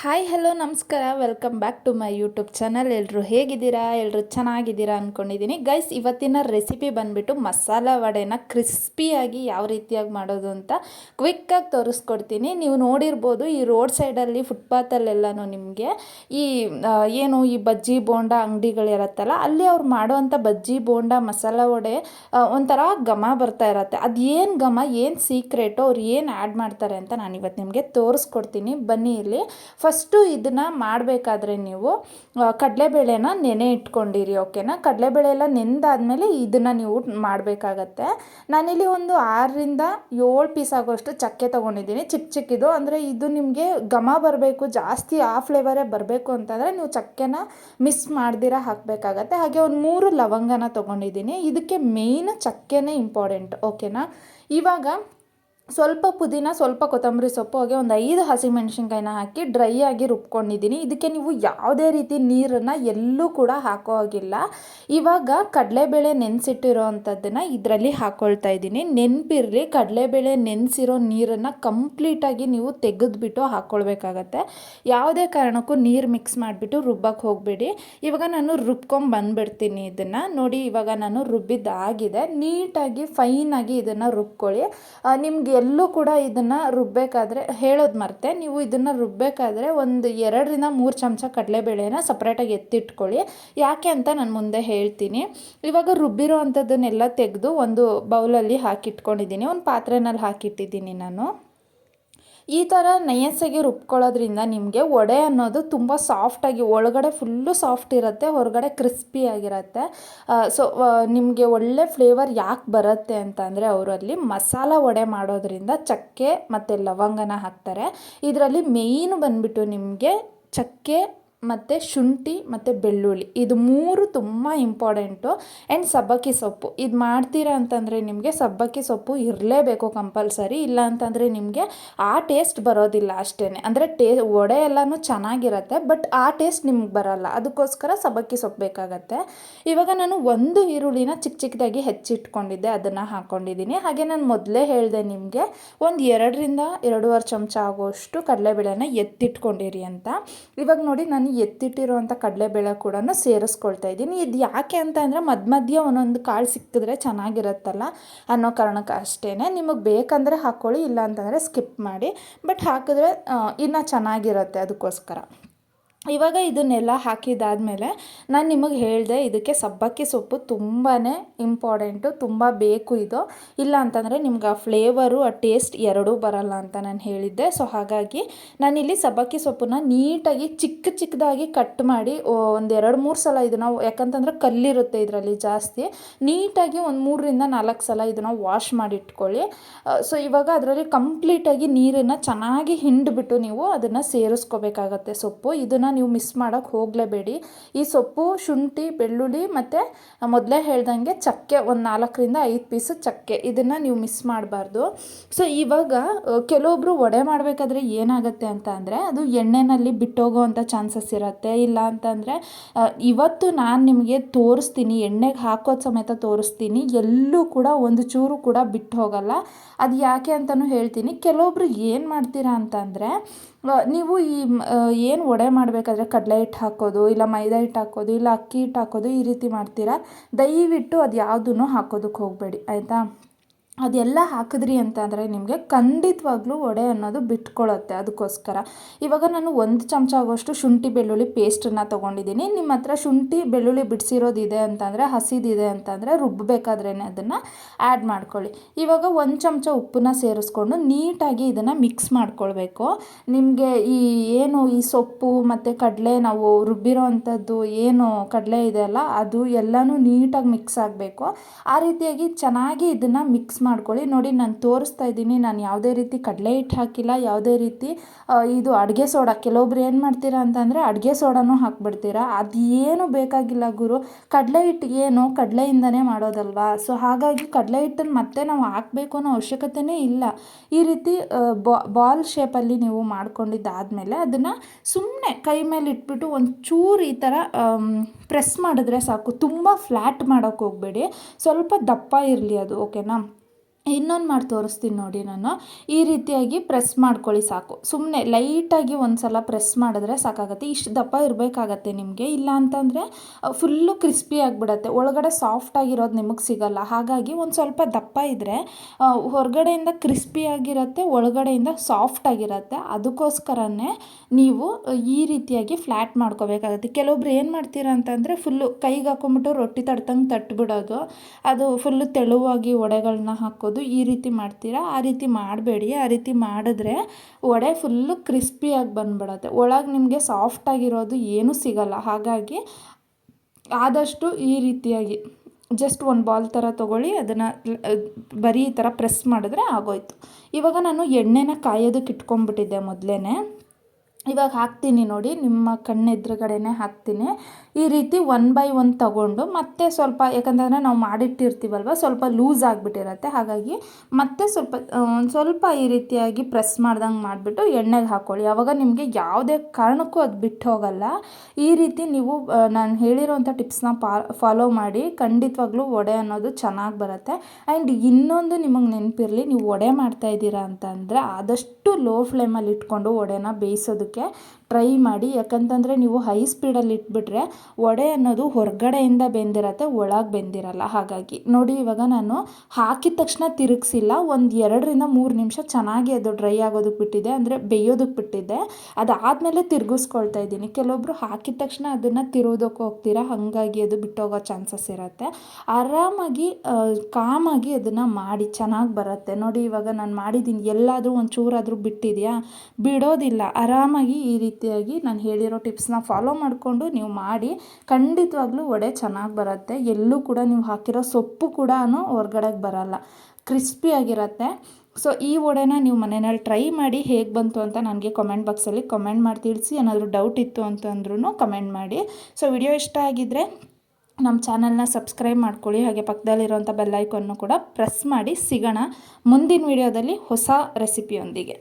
Hi hello ನಮಸ್ಕಾರ. Welcome back to my YouTube channel ಎಲ್ಲರೂ ಹೇಗಿದ್ದೀರಾ? ಎಲ್ಲರೂ ಚೆನ್ನಾಗಿದ್ದೀರಾ ಅಂದ್ಕೊಂಡಿದ್ದೀನಿ ಗೈಸ್ ಇವತ್ತಿನ ರೆಸಿಪಿ ಬಂದುಬಿಟ್ಟು ಮಸಾಲ ವಡೆನ ಕ್ರಿಸ್ಪಿಯಾಗಿ ಯಾವ ರೀತಿಯಾಗಿ ಮಾಡೋದು ಅಂತ ಕ್ವಿಕ್ಕಾಗಿ ತೋರಿಸ್ಕೊಡ್ತೀನಿ. ನೀವು ನೋಡಿರ್ಬೋದು ಈ ರೋಡ್ ಸೈಡಲ್ಲಿ ಫುಟ್ಪಾತಲ್ಲೆಲ್ಲನೂ ನಿಮಗೆ ಈ ಏನು ಈ ಬಜ್ಜಿ, ಬೋಂಡ ಅಂಗಡಿಗಳಿರತ್ತಲ್ಲ ಅಲ್ಲಿ ಅವ್ರು ಮಾಡುವಂಥ ಬಜ್ಜಿ, ಬೋಂಡ, ಮಸಾಲ ವಡೆ ಒಂಥರ ಘಮ ಬರ್ತಾ ಇರತ್ತೆ. ಅದು ಏನು ಘಮ, ಏನು ಸೀಕ್ರೆಟು ಅವ್ರು ಏನು ಆ್ಯಡ್ ಮಾಡ್ತಾರೆ ಅಂತ ನಾನು ಇವತ್ತು ನಿಮಗೆ ತೋರಿಸ್ಕೊಡ್ತೀನಿ. ಬನ್ನಿ ಇಲ್ಲಿ. ಫಸ್ಟು ಇದನ್ನು ಮಾಡಬೇಕಾದ್ರೆ ನೀವು ಕಡಲೆಬೇಳೆನ ನೆನೆ ಇಟ್ಕೊಂಡಿರಿ, ಓಕೆನಾ? ಕಡಲೆಬೇಳೆ ಎಲ್ಲ ನೆಂದಾದ್ಮೇಲೆ ಇದನ್ನು ನೀವು ಮಾಡಬೇಕಾಗತ್ತೆ. ನಾನಿಲ್ಲಿ ಒಂದು ಆರರಿಂದ ಏಳು ಪೀಸ್ ಆಗೋಷ್ಟು ಚಕ್ಕೆ ತೊಗೊಂಡಿದ್ದೀನಿ. ಚಿಕ್ಕ ಚಿಕ್ಕಿದು ಅಂದರೆ ಇದು ನಿಮಗೆ ಘಮ ಬರಬೇಕು, ಜಾಸ್ತಿ ಆ ಫ್ಲೇವರೇ ಬರಬೇಕು ಅಂತಂದರೆ ನೀವು ಚಕ್ಕೆನ ಮಿಸ್ ಮಾಡ್ದಿರ ಹಾಕಬೇಕಾಗತ್ತೆ. ಹಾಗೆ ಒಂದು ಮೂರು ಲವಂಗನ ತೊಗೊಂಡಿದ್ದೀನಿ. ಇದಕ್ಕೆ ಮೇಯ್ನ್ ಚಕ್ಕೆನೇ ಇಂಪಾರ್ಟೆಂಟ್, ಓಕೆನಾ? ಇವಾಗ ಸ್ವಲ್ಪ ಪುದೀನ, ಸ್ವಲ್ಪ ಕೊತ್ತಂಬರಿ ಸೊಪ್ಪು, ಹಾಗೆ ಒಂದು ಐದು ಹಸಿಮೆಣ್ಸಿನ್ಕಾಯಿನ ಹಾಕಿ ಡ್ರೈ ಆಗಿ ರುಬ್ಕೊಂಡಿದ್ದೀನಿ. ಇದಕ್ಕೆ ನೀವು ಯಾವುದೇ ರೀತಿ ನೀರನ್ನು ಎಲ್ಲೂ ಕೂಡ ಹಾಕೋ ಹಾಗಿಲ್ಲ. ಇವಾಗ ಕಡಲೆಬೇಳೆ ನೆನೆಸಿಟ್ಟಿರೋ ಅಂಥದ್ದನ್ನು ಇದರಲ್ಲಿ ಹಾಕ್ಕೊಳ್ತಾ ಇದ್ದೀನಿ. ನೆನಪಿರಲಿ, ಕಡಲೆಬೇಳೆ ನೆನೆಸಿರೋ ನೀರನ್ನು ಕಂಪ್ಲೀಟಾಗಿ ನೀವು ತೆಗೆದುಬಿಟ್ಟು ಹಾಕ್ಕೊಳ್ಬೇಕಾಗತ್ತೆ ಯಾವುದೇ ಕಾರಣಕ್ಕೂ ನೀರು ಮಿಕ್ಸ್ ಮಾಡಿಬಿಟ್ಟು ರುಬ್ಬಕ್ಕೆ ಹೋಗಬೇಡಿ. ಇವಾಗ ನಾನು ರುಬ್ಕೊಂಡು ಬಂದುಬಿಡ್ತೀನಿ ಇದನ್ನು. ನೋಡಿ, ಇವಾಗ ನಾನು ರುಬ್ಬಿದ್ದಾಗಿದೆ. ನೀಟಾಗಿ ಫೈನಾಗಿ ಇದನ್ನು ರುಬ್ಕೊಳ್ಳಿ. ನಿಮ್ಗೆ ಎಲ್ಲೂ ಕೂಡ ಇದನ್ನು ರುಬ್ಬಬೇಕಾದ್ರೆ ಹೇಳೋದು ಮರ್ತೆ, ನೀವು ಇದನ್ನು ರುಬ್ಬಬೇಕಾದ್ರೆ ಒಂದು ಎರಡರಿಂದ ಮೂರು ಚಮಚ ಕಡಲೆಬೇಳೆನ ಸಪ್ರೇಟಾಗಿ ಎತ್ತಿಟ್ಕೊಳ್ಳಿ. ಯಾಕೆ ಅಂತ ನಾನು ಮುಂದೆ ಹೇಳ್ತೀನಿ. ಇವಾಗ ರುಬ್ಬಿರೋ ಅಂಥದ್ದನ್ನೆಲ್ಲ ತೆಗೆದು ಒಂದು ಬೌಲಲ್ಲಿ ಹಾಕಿಟ್ಕೊಂಡಿದ್ದೀನಿ, ಒಂದು ಪಾತ್ರೆನಲ್ಲಿ ಹಾಕಿಟ್ಟಿದ್ದೀನಿ ನಾನು. ಈ ಥರ ನಯಸ್ಸಾಗಿ ರುಬ್ಕೊಳ್ಳೋದ್ರಿಂದ ನಿಮಗೆ ವಡೆ ಅನ್ನೋದು ತುಂಬ ಸಾಫ್ಟಾಗಿ ಒಳಗಡೆ ಫುಲ್ಲು ಸಾಫ್ಟ್ ಇರುತ್ತೆ, ಹೊರಗಡೆ ಕ್ರಿಸ್ಪಿ ಆಗಿರುತ್ತೆ. ಸೊ ನಿಮಗೆ ಒಳ್ಳೆ ಫ್ಲೇವರ್ ಯಾಕೆ ಬರುತ್ತೆ ಅಂತ ಅಂದರೆ ಅವರಲ್ಲಿ ಮಸಾಲ ವಡೆ ಮಾಡೋದ್ರಿಂದ ಚಕ್ಕೆ ಮತ್ತು ಲವಂಗನ ಹಾಕ್ತಾರೆ. ಇದರಲ್ಲಿ ಮೇಯ್ನು ಬಂದುಬಿಟ್ಟು ನಿಮಗೆ ಚಕ್ಕೆ ಮತ್ತು ಶುಂಠಿ ಮತ್ತು ಬೆಳ್ಳುಳ್ಳಿ. ಇದು ಮೂರು ತುಂಬ ಇಂಪಾರ್ಟೆಂಟು ಆ್ಯಂಡ್ ಸಬ್ಬಕ್ಕಿ ಸೊಪ್ಪು. ಇದು ಮಾಡ್ತೀರಾ ಅಂತಂದರೆ ನಿಮಗೆ ಸಬ್ಬಕ್ಕಿ ಸೊಪ್ಪು ಇರಲೇಬೇಕು ಕಂಪಲ್ಸರಿ ಇಲ್ಲ ಅಂತಂದರೆ ನಿಮಗೆ ಆ ಟೇಸ್ಟ್ ಬರೋದಿಲ್ಲ ಅಷ್ಟೇ ಅಂದರೆ ಟೇ, ವಡೆ ಎಲ್ಲನೂ ಚೆನ್ನಾಗಿರುತ್ತೆ ಬಟ್ ಆ ಟೇಸ್ಟ್ ನಿಮ್ಗೆ ಬರಲ್ಲ. ಅದಕ್ಕೋಸ್ಕರ ಸಬ್ಬಕ್ಕಿ ಸೊಪ್ಪು ಬೇಕಾಗತ್ತೆ. ಇವಾಗ ನಾನು ಒಂದು ಈರುಳ್ಳಿನ ಚಿಕ್ಕ ಚಿಕ್ಕದಾಗಿ ಹೆಚ್ಚಿಟ್ಕೊಂಡಿದ್ದೆ, ಅದನ್ನು ಹಾಕ್ಕೊಂಡಿದ್ದೀನಿ ಹಾಗೆ ನಾನು ಮೊದಲೇ ಹೇಳಿದೆ ನಿಮಗೆ, ಒಂದು ಎರಡರಿಂದ ಎರಡೂವರೆ ಚಮಚ ಆಗುವಷ್ಟು ಕಡಲೆಬೇಳೆನ ಎತ್ತಿಟ್ಕೊಂಡಿರಿ ಅಂತ. ಇವಾಗ ನೋಡಿ ನಾನು ಎತ್ತಿಟ್ಟಿರೋವಂಥ ಕಡಲೆಬೇಳೆ ಕೂಡ ಸೇರಿಸ್ಕೊಳ್ತಾ ಇದ್ದೀನಿ. ಇದು ಯಾಕೆ ಅಂತ ಅಂದರೆ ಮಧ್ಯ ಮಧ್ಯ ಒಂದೊಂದು ಕಾಳು ಸಿಕ್ಕಿದ್ರೆ ಚೆನ್ನಾಗಿರುತ್ತಲ್ಲ ಅನ್ನೋ ಕಾರಣಕ್ಕೆ ಅಷ್ಟೇ ನಿಮಗೆ ಬೇಕಂದರೆ ಹಾಕ್ಕೊಳ್ಳಿ, ಇಲ್ಲ ಅಂತಂದರೆ ಸ್ಕಿಪ್ ಮಾಡಿ. ಬಟ್ ಹಾಕಿದ್ರೆ ಇನ್ನೂ ಚೆನ್ನಾಗಿರುತ್ತೆ ಅದಕ್ಕೋಸ್ಕರ. ಇವಾಗ ಇದನ್ನೆಲ್ಲ ಹಾಕಿದಾದಮೇಲೆ ನಾನು ನಿಮಗೆ ಹೇಳಿದೆ ಇದಕ್ಕೆ ಸಬ್ಬಕ್ಕಿ ಸೊಪ್ಪು ತುಂಬಾ ಇಂಪಾರ್ಟೆಂಟು ತುಂಬ ಬೇಕು ಇದು. ಇಲ್ಲ ಅಂತಂದರೆ ನಿಮ್ಗೆ ಆ ಫ್ಲೇವರು ಆ ಟೇಸ್ಟ್ ಎರಡೂ ಬರಲ್ಲ ಅಂತ ನಾನು ಹೇಳಿದ್ದೆ. ಸೊ ಹಾಗಾಗಿ ನಾನಿಲ್ಲಿ ಸಬ್ಬಕ್ಕಿ ಸೊಪ್ಪನ್ನ ನೀಟಾಗಿ ಚಿಕ್ಕ ಚಿಕ್ಕದಾಗಿ ಕಟ್ ಮಾಡಿ ಒಂದು ಎರಡು ಮೂರು ಸಲ ಇದನ್ನು, ಯಾಕಂತಂದರೆ ಕಲ್ಲಿರುತ್ತೆ ಇದರಲ್ಲಿ ಜಾಸ್ತಿ. ನೀಟಾಗಿ ಒಂದು ಮೂರರಿಂದ ನಾಲ್ಕು ಸಲ ಇದನ್ನು ವಾಶ್ ಮಾಡಿ ಇಟ್ಕೊಳ್ಳಿ ಸೊ ಇವಾಗ ಅದರಲ್ಲಿ ಕಂಪ್ಲೀಟಾಗಿ ನೀರನ್ನು ಚೆನ್ನಾಗಿ ಹಿಂಡ್ಬಿಟ್ಟು ನೀವು ಅದನ್ನು ಸೇರಿಸ್ಕೋಬೇಕಾಗತ್ತೆ ಸೊಪ್ಪು. ಇದನ್ನು ನೀವು ಮಿಸ್ ಮಾಡೋಕ್ಕೆ ಹೋಗಲೇಬೇಡಿ. ಈ ಸೊಪ್ಪು, ಶುಂಠಿ, ಬೆಳ್ಳುಳ್ಳಿ ಮತ್ತು ಮೊದಲೇ ಹೇಳ್ದಂಗೆ ಚಕ್ಕೆ, ಒಂದು ನಾಲ್ಕರಿಂದ ಐದು ಪೀಸು ಚಕ್ಕೆ ಇದನ್ನು ನೀವು ಮಿಸ್ ಮಾಡಬಾರ್ದು. ಸೊ ಇವಾಗ ಕೆಲವೊಬ್ಬರು ವಡೆ ಮಾಡಬೇಕಾದ್ರೆ ಏನಾಗುತ್ತೆ ಅಂತ ಅದು ಎಣ್ಣೆನಲ್ಲಿ ಬಿಟ್ಟೋಗೋವಂಥ ಚಾನ್ಸಸ್ ಇರುತ್ತೆ. ಇಲ್ಲ ಅಂತಂದರೆ ಇವತ್ತು ನಾನು ನಿಮಗೆ ತೋರಿಸ್ತೀನಿ, ಎಣ್ಣೆಗೆ ಹಾಕೋದು ಸಮೇತ ತೋರಿಸ್ತೀನಿ, ಎಲ್ಲೂ ಕೂಡ ಒಂದು ಚೂರು ಕೂಡ ಬಿಟ್ಟು ಹೋಗಲ್ಲ. ಅದು ಯಾಕೆ ಅಂತಲೂ ಹೇಳ್ತೀನಿ. ಕೆಲವೊಬ್ರು ಏನು ಮಾಡ್ತೀರಾ ಅಂತಂದರೆ ನೀವು ಈ ಏನು ವಡೆ ಮಾಡಬೇಕಾದ್ರೆ ಕಡಲೆ ಹಿಟ್ಟು ಹಾಕೋದು, ಇಲ್ಲ ಮೈದಾ ಹಿಟ್ಟು ಹಾಕೋದು, ಇಲ್ಲ ಅಕ್ಕಿ ಹಿಟ್ಟು ಹಾಕೋದು ಈ ರೀತಿ ಮಾಡ್ತೀರಾ? ದಯವಿಟ್ಟು ಅದು ಯಾವುದನ್ನು ಹಾಕೋದಕ್ಕೆ ಹೋಗಬೇಡಿ, ಆಯಿತಾ? ಅದೆಲ್ಲ ಹಾಕಿದ್ರಿ ಅಂತಂದರೆ ನಿಮಗೆ ಖಂಡಿತವಾಗ್ಲೂ ವಡೆ ಅನ್ನೋದು ಬಿಟ್ಕೊಳ್ಳುತ್ತೆ ಅದಕ್ಕೋಸ್ಕರ. ಇವಾಗ ನಾನು ಒಂದು ಚಮಚ ಆಗೋಷ್ಟು ಶುಂಠಿ ಬೆಳ್ಳುಳ್ಳಿ ಪೇಸ್ಟನ್ನು ತೊಗೊಂಡಿದ್ದೀನಿ. ನಿಮ್ಮ ಹತ್ರ ಶುಂಠಿ ಬೆಳ್ಳುಳ್ಳಿ ಬಿಡಿಸಿರೋದಿದೆ ಅಂತಂದರೆ, ಹಸಿದಿದೆ ಅಂತಂದರೆ ರುಬ್ಬಬೇಕಾದ್ರೇ ಅದನ್ನು ಆ್ಯಡ್ ಮಾಡ್ಕೊಳ್ಳಿ. ಇವಾಗ ಒಂದು ಚಮಚ ಉಪ್ಪನ್ನ ಸೇರಿಸ್ಕೊಂಡು ನೀಟಾಗಿ ಇದನ್ನು ಮಿಕ್ಸ್ ಮಾಡ್ಕೊಳ್ಬೇಕು. ನಿಮಗೆ ಈ ಏನು ಈ ಸೊಪ್ಪು ಮತ್ತು ಕಡಲೆ ನಾವು ರುಬ್ಬಿರೋ ಅಂಥದ್ದು ಏನು ಕಡಲೆ ಇದೆಯಲ್ಲ, ಅದು ಎಲ್ಲನೂ ನೀಟಾಗಿ ಮಿಕ್ಸ್ ಆಗಬೇಕು. ಆ ರೀತಿಯಾಗಿ ಚೆನ್ನಾಗಿ ಇದನ್ನು ಮಿಕ್ಸ್ ಮಾಡ್ಕೊಳ್ಳಿ. ನೋಡಿ, ನಾನು ತೋರಿಸ್ತಾ ಇದ್ದೀನಿ. ನಾನು ಯಾವುದೇ ರೀತಿ ಕಡಲೆ ಹಿಟ್ಟು ಹಾಕಿಲ್ಲ. ಯಾವುದೇ ರೀತಿ ಇದು ಅಡುಗೆ ಸೋಡಾ. ಕೆಲವೊಬ್ರು ಏನು ಮಾಡ್ತೀರಾ ಅಂತಂದರೆ ಅಡುಗೆ ಸೋಡಾನೂ ಹಾಕ್ಬಿಡ್ತೀರಾ. ಅದು ಏನು ಬೇಕಾಗಿಲ್ಲ ಗುರು. ಕಡಲೆ ಹಿಟ್ಟು ಏನು ಕಡಲೆಯಿಂದನೇ ಮಾಡೋದಲ್ವಾ? ಸೊ, ಹಾಗಾಗಿ ಕಡಲೆ ಹಿಟ್ಟನ್ನು ಮತ್ತೆ ನಾವು ಹಾಕಬೇಕು ಅನ್ನೋ ಅವಶ್ಯಕತೆನೇ ಇಲ್ಲ. ಈ ರೀತಿ ಬಾಲ್ ಶೇಪಲ್ಲಿ ನೀವು ಮಾಡ್ಕೊಂಡಿದ್ದಾದಮೇಲೆ ಅದನ್ನು ಸುಮ್ಮನೆ ಕೈ ಮೇಲೆ ಇಟ್ಬಿಟ್ಟು ಒಂದು ಚೂರು ಈ ಥರ ಪ್ರೆಸ್ ಮಾಡಿದ್ರೆ ಸಾಕು. ತುಂಬ ಫ್ಲ್ಯಾಟ್ ಮಾಡೋಕ್ಕೆ ಹೋಗಬೇಡಿ. ಸ್ವಲ್ಪ ದಪ್ಪ ಇರಲಿ ಅದು, ಓಕೆನಾ? ಇನ್ನೊಂದು ಮಾಡಿ ತೋರಿಸ್ತೀನಿ ನೋಡಿ ನಾನು. ಈ ರೀತಿಯಾಗಿ ಪ್ರೆಸ್ ಮಾಡ್ಕೊಳ್ಳಿ ಸಾಕು. ಸುಮ್ಮನೆ ಲೈಟಾಗಿ ಒಂದು ಸಲ ಪ್ರೆಸ್ ಮಾಡಿದ್ರೆ ಸಾಕಾಗುತ್ತೆ. ಇಷ್ಟು ದಪ್ಪ ಇರಬೇಕಾಗತ್ತೆ ನಿಮಗೆ. ಇಲ್ಲ ಅಂತಂದರೆ ಫುಲ್ಲು ಕ್ರಿಸ್ಪಿ ಆಗಿಬಿಡತ್ತೆ. ಒಳಗಡೆ ಸಾಫ್ಟ್ ಆಗಿರೋದು ನಿಮಗೆ ಸಿಗಲ್ಲ. ಹಾಗಾಗಿ ಒಂದು ಸ್ವಲ್ಪ ದಪ್ಪ ಇದ್ದರೆ ಹೊರಗಡೆಯಿಂದ ಕ್ರಿಸ್ಪಿ ಆಗಿರುತ್ತೆ, ಒಳಗಡೆಯಿಂದ ಸಾಫ್ಟ್ ಆಗಿರುತ್ತೆ. ಅದಕ್ಕೋಸ್ಕರನೇ ನೀವು ಈ ರೀತಿಯಾಗಿ ಫ್ಲ್ಯಾಟ್ ಮಾಡ್ಕೋಬೇಕಾಗತ್ತೆ. ಕೆಲವೊಬ್ರು ಏನು ಮಾಡ್ತೀರಾ ಅಂತಂದರೆ, ಫುಲ್ಲು ಕೈಗೆ ಹಾಕೊಂಬಿಟ್ಟು ರೊಟ್ಟಿ ತಡ್ತಂಗೆ ತಟ್ಬಿಡೋದು. ಅದು ಫುಲ್ಲು ತೆಳುವಾಗಿ ಒಡೆಗಳನ್ನ ಹಾಕೋದು. ಈ ರೀತಿ ಮಾಡ್ತೀರಾ? ಆ ರೀತಿ ಮಾಡಬೇಡಿ. ಆ ರೀತಿ ಮಾಡಿದ್ರೆ ವಡೆ ಫುಲ್ಲು ಕ್ರಿಸ್ಪಿಯಾಗಿ ಬಂದ್ಬಿಡತ್ತೆ. ಒಳಗೆ ನಿಮಗೆ ಸಾಫ್ಟಾಗಿರೋದು ಏನೂ ಸಿಗಲ್ಲ. ಹಾಗಾಗಿ ಆದಷ್ಟು ಈ ರೀತಿಯಾಗಿ ಜಸ್ಟ್ ಒಂದು ಬಾಲ್ ಥರ ತೊಗೊಳ್ಳಿ, ಅದನ್ನು ಬರೀ ಈ ಥರ ಪ್ರೆಸ್ ಮಾಡಿದ್ರೆ ಆಗೋಯ್ತು. ಇವಾಗ ನಾನು ಎಣ್ಣೆನ ಕಾಯೋದಕ್ಕೆ ಇಟ್ಕೊಂಡ್ಬಿಟ್ಟಿದ್ದೆ ಮೊದಲೇ ಇವಾಗ ಹಾಕ್ತೀನಿ ನೋಡಿ, ನಿಮ್ಮ ಕಣ್ಣೆದುರುಗಡೆನೇ ಹಾಕ್ತೀನಿ. ಈ ರೀತಿ ಒನ್ ಬೈ ಒನ್ ತಗೊಂಡು ಮತ್ತೆ ಸ್ವಲ್ಪ ಯಾಕಂತಂದರೆ ನಾವು ಮಾಡಿಟ್ಟಿರ್ತೀವಲ್ವ, ಸ್ವಲ್ಪ ಲೂಸ್ ಆಗಿಬಿಟ್ಟಿರತ್ತೆ. ಹಾಗಾಗಿ ಮತ್ತೆ ಸ್ವಲ್ಪ ಒಂದು ಸ್ವಲ್ಪ ಈ ರೀತಿಯಾಗಿ ಪ್ರೆಸ್ ಮಾಡ್ದಂಗೆ ಮಾಡಿಬಿಟ್ಟು ಎಣ್ಣೆಗೆ ಹಾಕ್ಕೊಳ್ಳಿ ಆವಾಗ ನಿಮಗೆ ಯಾವುದೇ ಕಾರಣಕ್ಕೂ ಅದು ಬಿಟ್ಟು ಹೋಗಲ್ಲ. ಈ ರೀತಿ ನೀವು ನಾನು ಹೇಳಿರೋಂಥ ಟಿಪ್ಸ್ನ ಪಾ ಫಾಲೋ ಮಾಡಿ, ಖಂಡಿತವಾಗ್ಲೂ ವಡೆ ಅನ್ನೋದು ಚೆನ್ನಾಗಿ ಬರುತ್ತೆ. ಆ್ಯಂಡ್ ಇನ್ನೊಂದು ನಿಮಗೆ ನೆನಪಿರಲಿ, ನೀವು ವಡೆ ಮಾಡ್ತಾ ಇದ್ದೀರಾ ಅಂತಂದರೆ ಆದಷ್ಟು ಲೋ ಫ್ಲೇಮಲ್ಲಿ ಇಟ್ಕೊಂಡು ವಡೆನ ಬೇಯಿಸೋದಕ್ಕೆ ಟ್ರೈ ಮಾಡಿ, ಯಾಕಂತಂದರೆ ನೀವು ಹೈ ಸ್ಪೀಡಲ್ಲಿ ಇಟ್ಬಿಟ್ರೆ ವಡೆ ಅನ್ನೋದು ಹೊರಗಡೆಯಿಂದ ಬೆಂದಿರತ್ತೆ, ಒಳಗೆ ಬೆಂದಿರಲ್ಲ. ಹಾಗಾಗಿ ನೋಡಿ, ಇವಾಗ ನಾನು ಹಾಕಿದ ತಕ್ಷಣ ತಿರುಗಿಸಿಲ್ಲ. ಒಂದು ಎರಡರಿಂದ ಮೂರು ನಿಮಿಷ ಚೆನ್ನಾಗಿ ಅದು ಡ್ರೈ ಆಗೋದಕ್ಕೆ ಬಿಟ್ಟಿದೆ, ಅಂದರೆ ಬೇಯೋದಕ್ಕೆ ಬಿಟ್ಟಿದ್ದೆ ಅದಾದಮೇಲೆ ತಿರುಗಿಸ್ಕೊಳ್ತಾ ಇದ್ದೀನಿ. ಕೆಲವೊಬ್ಬರು ಹಾಕಿದ ತಕ್ಷಣ ಅದನ್ನು ತಿರುವುದಕ್ಕೆ ಹೋಗ್ತೀರಾ? ಹಾಗಾಗಿ ಅದು ಬಿಟ್ಟೋಗೋ ಚಾನ್ಸಸ್ ಇರುತ್ತೆ. ಆರಾಮಾಗಿ ಕಾಮಾಗಿ ಅದನ್ನು ಮಾಡಿ, ಚೆನ್ನಾಗಿ ಬರುತ್ತೆ. ನೋಡಿ, ಇವಾಗ ನಾನು ಮಾಡಿದ್ದೀನಿ. ಎಲ್ಲಾದರೂ ಒಂಚೂರಾದರೂ ಚೂರಾದರೂ ಬಿಟ್ಟಿದೆಯಾ? ಬಿಡೋದಿಲ್ಲ. ಆರಾಮಾಗಿ ಈ ರೀತಿಯಾಗಿ ನಾನು ಹೇಳಿರೋ ಟಿಪ್ಸ್ನ ಫಾಲೋ ಮಾಡಿಕೊಂಡು ನೀವು ಮಾಡಿ, ಖಂಡಿತವಾಗ್ಲೂ ವಡೆ ಚೆನ್ನಾಗಿ ಬರುತ್ತೆ. ಎಲ್ಲೂ ಕೂಡ ನೀವು ಹಾಕಿರೋ ಸೊಪ್ಪು ಕೂಡ ಹೊರ್ಗಡೆಗೆ ಬರಲ್ಲ. ಕ್ರಿಸ್ಪಿಯಾಗಿರುತ್ತೆ ಸೊ, ಈ ವಡೆನ ನೀವು ಮನೆಯಲ್ಲಿ ಟ್ರೈ ಮಾಡಿ ಹೇಗೆ ಬಂತು ಅಂತ ನನಗೆ ಕಮೆಂಟ್ ಬಾಕ್ಸಲ್ಲಿ ಕಮೆಂಟ್ ಮಾಡಿ ತಿಳಿಸಿ. ಏನಾದರೂ ಡೌಟ್ ಇತ್ತು ಅಂತಂದ್ರೂ ಕಮೆಂಟ್ ಮಾಡಿ. ಸೊ, ವಿಡಿಯೋ ಇಷ್ಟ ಆಗಿದ್ದರೆ ನಮ್ಮ ಚಾನಲ್ನ ಸಬ್ಸ್ಕ್ರೈಬ್ ಮಾಡ್ಕೊಳ್ಳಿ. ಹಾಗೆ ಪಕ್ಕದಲ್ಲಿರುವಂಥ ಬೆಲ್ಲೈಕನ್ನು ಕೂಡ ಪ್ರೆಸ್ ಮಾಡಿ. ಸಿಗೋಣ ಮುಂದಿನ ವಿಡಿಯೋದಲ್ಲಿ ಹೊಸ ರೆಸಿಪಿಯೊಂದಿಗೆ